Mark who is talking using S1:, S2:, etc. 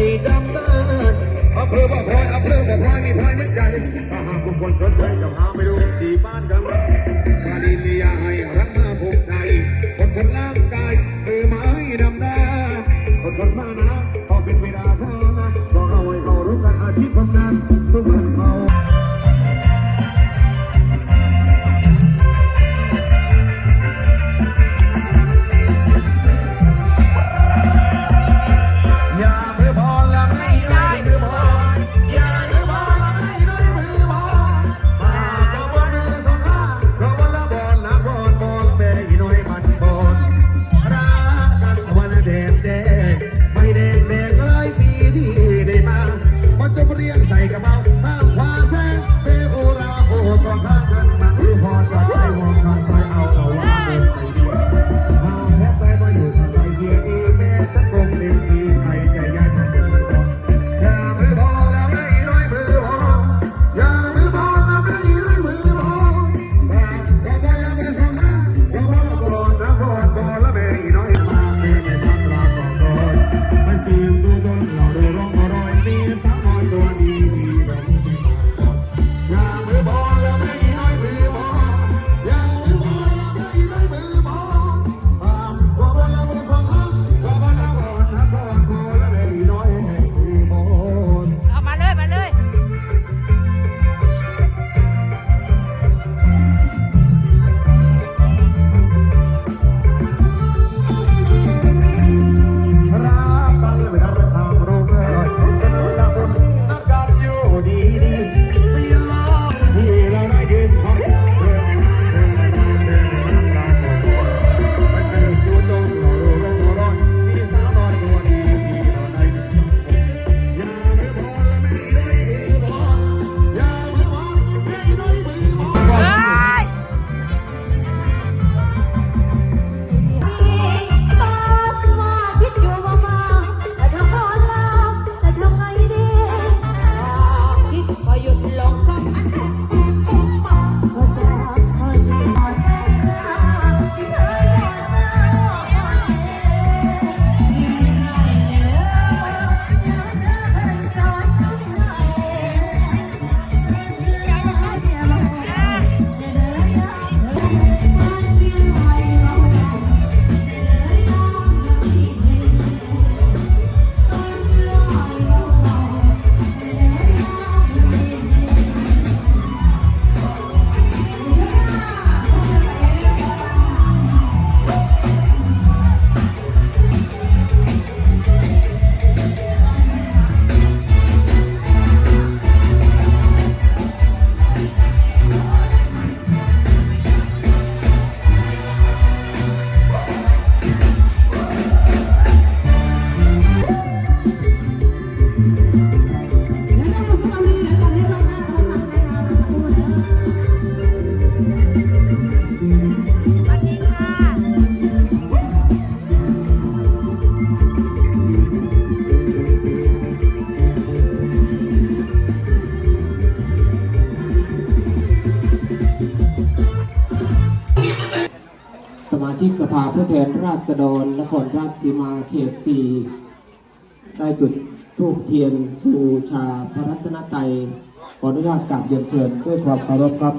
S1: สีดำบ้านอำเภอบ้าน ไม่ได้หรือบอกอย่า
S2: ชิกสภาผู้แทนราษฎรนครราชสีมาเขตสี่ได้จุดธูปเทียนบูชาพระรัตนตรัยขออนุญาตกราบเรียนเชิญด้วยความเคารพครับ